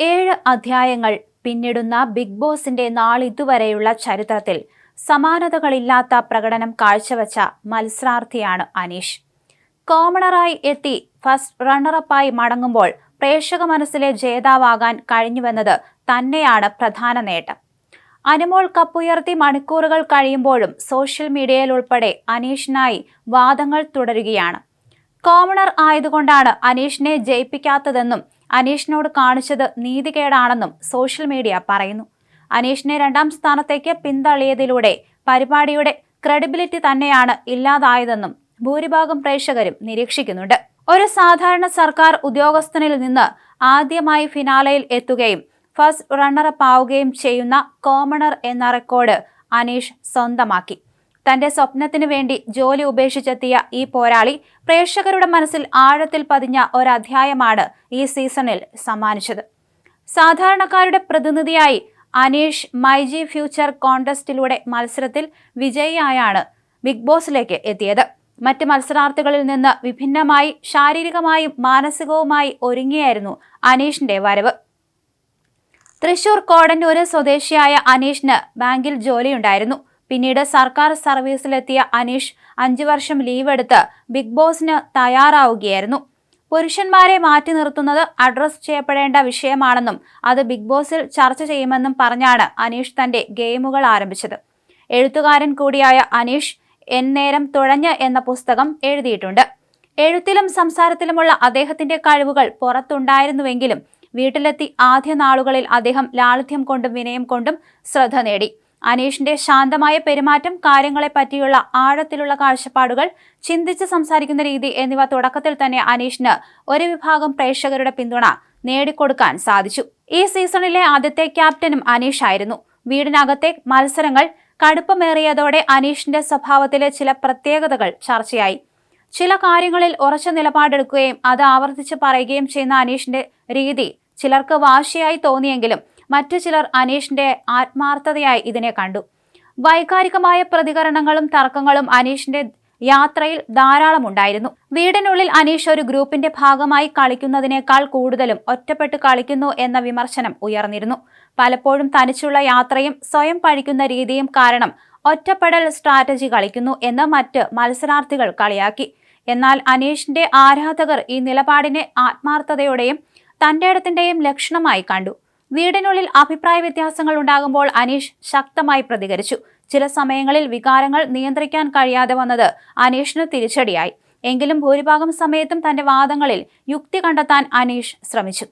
ഏഴ് അധ്യായങ്ങൾ പിന്നിടുന്ന ബിഗ് ബോസിന്റെ നാളിതുവരെയുള്ള ചരിത്രത്തിൽ സമാനതകളില്ലാത്ത പ്രകടനം കാഴ്ചവെച്ച മത്സരാർത്ഥിയാണ് അനീഷ്. കോമണറായി എത്തി ഫസ്റ്റ് റണ്ണറപ്പായി മടങ്ങുമ്പോൾ പ്രേക്ഷക മനസ്സിലെ ജേതാവാകാൻ കഴിഞ്ഞുവെന്നത് തന്നെയാണ് പ്രധാന നേട്ടം. അനുമോൾ കപ്പുയർത്തി മണിക്കൂറുകൾ കഴിയുമ്പോഴും സോഷ്യൽ മീഡിയയിൽ ഉൾപ്പെടെ അനീഷിനായി വാദങ്ങൾ തുടരുകയാണ്. കോമണർ ആയതുകൊണ്ടാണ് അനീഷിനെ ജയിപ്പിക്കാത്തതെന്നും അനീഷിനോട് കാണിച്ചത് നീതികേടാണെന്നും സോഷ്യൽ മീഡിയ പറയുന്നു. അനീഷിനെ രണ്ടാം സ്ഥാനത്തേക്ക് പിന്തള്ളിയതിലൂടെ പരിപാടിയുടെ ക്രെഡിബിലിറ്റി തന്നെയാണ് ഇല്ലാതായതെന്നും ഭൂരിഭാഗം പ്രേക്ഷകരും നിരീക്ഷിക്കുന്നുണ്ട്. ഒരു സാധാരണ സർക്കാർ ഉദ്യോഗസ്ഥനിൽ നിന്ന് ആദ്യമായി ഫിനാലയിൽ എത്തുകയും ഫസ്റ്റ് റണ്ണറപ്പ് ആവുകയും ചെയ്യുന്ന കോമണർ എന്ന റെക്കോർഡ് അനീഷ് സ്വന്തമാക്കി. തന്റെ സ്വപ്നത്തിനു വേണ്ടി ജോലി ഉപേക്ഷിച്ചെത്തിയ ഈ പോരാളി പ്രേക്ഷകരുടെ മനസ്സിൽ ആഴത്തിൽ പതിഞ്ഞ ഒരധ്യായമാണ് ഈ സീസണിൽ സമ്മാനിച്ചത്. സാധാരണക്കാരുടെ പ്രതിനിധിയായി അനീഷ് മൈജി ഫ്യൂച്ചർ കോൺടെസ്റ്റിലൂടെ മത്സരത്തിൽ വിജയിയായാണ് ബിഗ് ബോസിലേക്ക് എത്തിയത്. മറ്റ് മത്സരാർത്ഥികളിൽ നിന്ന് വിഭിന്നമായി ശാരീരികമായും മാനസികവുമായി ഒരുങ്ങിയായിരുന്നു അനീഷിന്റെ വരവ്. തൃശൂർ കോടന്നൂര് സ്വദേശിയായ അനീഷിന് ബാങ്കിൽ ജോലിയുണ്ടായിരുന്നു. പിന്നീട് സർക്കാർ സർവീസിലെത്തിയ അനീഷ് അഞ്ചു വർഷം ലീവ് എടുത്ത് ബിഗ് ബോസിന് തയ്യാറാവുകയായിരുന്നു. പുരുഷന്മാരെ മാറ്റി നിർത്തുന്നത് അഡ്രസ് ചെയ്യപ്പെടേണ്ട വിഷയമാണെന്നും അത് ബിഗ് ബോസിൽ ചർച്ച ചെയ്യുമെന്നും പറഞ്ഞാണ് അനീഷ് തന്റെ ഗെയിമുകൾ ആരംഭിച്ചത്. എഴുത്തുകാരൻ കൂടിയായ അനീഷ് എൻ എന്നേരം തുഴഞ്ഞ് എന്ന പുസ്തകം എഴുതിയിട്ടുണ്ട്. എഴുത്തിലും സംസാരത്തിലുമുള്ള അദ്ദേഹത്തിന്റെ കഴിവുകൾ പുറത്തുണ്ടായിരുന്നുവെങ്കിലും വീട്ടിലെത്തി ആദ്യ നാളുകളിൽ അദ്ദേഹം ലാളിത്യം കൊണ്ടും വിനയം കൊണ്ടും ശ്രദ്ധ നേടി. അനീഷിന്റെ ശാന്തമായ പെരുമാറ്റം കാര്യങ്ങളെ പറ്റിയുള്ള ആഴത്തിലുള്ള കാഴ്ചപ്പാടുകൾ ചിന്തിച്ച് സംസാരിക്കുന്ന രീതി എന്നിവ തുടക്കത്തിൽ തന്നെ അനീഷിന് ഒരു വിഭാഗം പ്രേക്ഷകരുടെ പിന്തുണ നേടിക്കൊടുക്കാൻ സാധിച്ചു. ഈ സീസണിലെ ആദ്യത്തെ ക്യാപ്റ്റനും അനീഷ് ആയിരുന്നു വീടിനകത്തെ മത്സരങ്ങൾ കടുപ്പമേറിയതോടെ അനീഷിന്റെ സ്വഭാവത്തിലെ ചില പ്രത്യേകതകൾ ചർച്ചയായി. ചില കാര്യങ്ങളിൽ ഉറച്ച നിലപാടെടുക്കുകയും അത് ആവർത്തിച്ച് പറയുകയും ചെയ്യുന്ന അനീഷിന്റെ രീതി ചിലർക്ക് വാശിയായി തോന്നിയെങ്കിലും മറ്റു ചിലർ അനീഷിന്റെ ആത്മാർത്ഥതയായി ഇതിനെ കണ്ടു. വൈകാരികമായ പ്രതികരണങ്ങളും തർക്കങ്ങളും അനീഷിന്റെ യാത്രയിൽ ധാരാളം ഉണ്ടായിരുന്നു. വീടിനുള്ളിൽ അനീഷ് ഒരു ഗ്രൂപ്പിന്റെ ഭാഗമായി കളിക്കുന്നതിനേക്കാൾ കൂടുതലും ഒറ്റപ്പെട്ട് കളിക്കുന്നു എന്ന വിമർശനം ഉയർന്നിരുന്നു. പലപ്പോഴും തനിച്ചുള്ള യാത്രയും സ്വയം പഴിക്കുന്ന രീതിയും കാരണം ഒറ്റപ്പെടൽ സ്ട്രാറ്റജി കളിക്കുന്നു എന്ന് മറ്റ് മത്സരാർത്ഥികൾ കളിയാക്കി. എന്നാൽ അനീഷിന്റെ ആരാധകർ ഈ നിലപാടിനെ ആത്മാർത്ഥതയോടെയും തന്റെ ഇടത്തിന്റെയും ലക്ഷണമായി കണ്ടു. വീടിനുള്ളിൽ അഭിപ്രായ വ്യത്യാസങ്ങൾ ഉണ്ടാകുമ്പോൾ അനീഷ് ശക്തമായി പ്രതികരിച്ചു. ചില സമയങ്ങളിൽ വികാരങ്ങൾ നിയന്ത്രിക്കാൻ കഴിയാതെ വന്നത് അനീഷിന് തിരിച്ചടിയായി. എങ്കിലും ഭൂരിഭാഗം സമയത്തും തന്റെ വാദങ്ങളിൽ യുക്തി കണ്ടെത്താൻ അനീഷ് ശ്രമിച്ചു.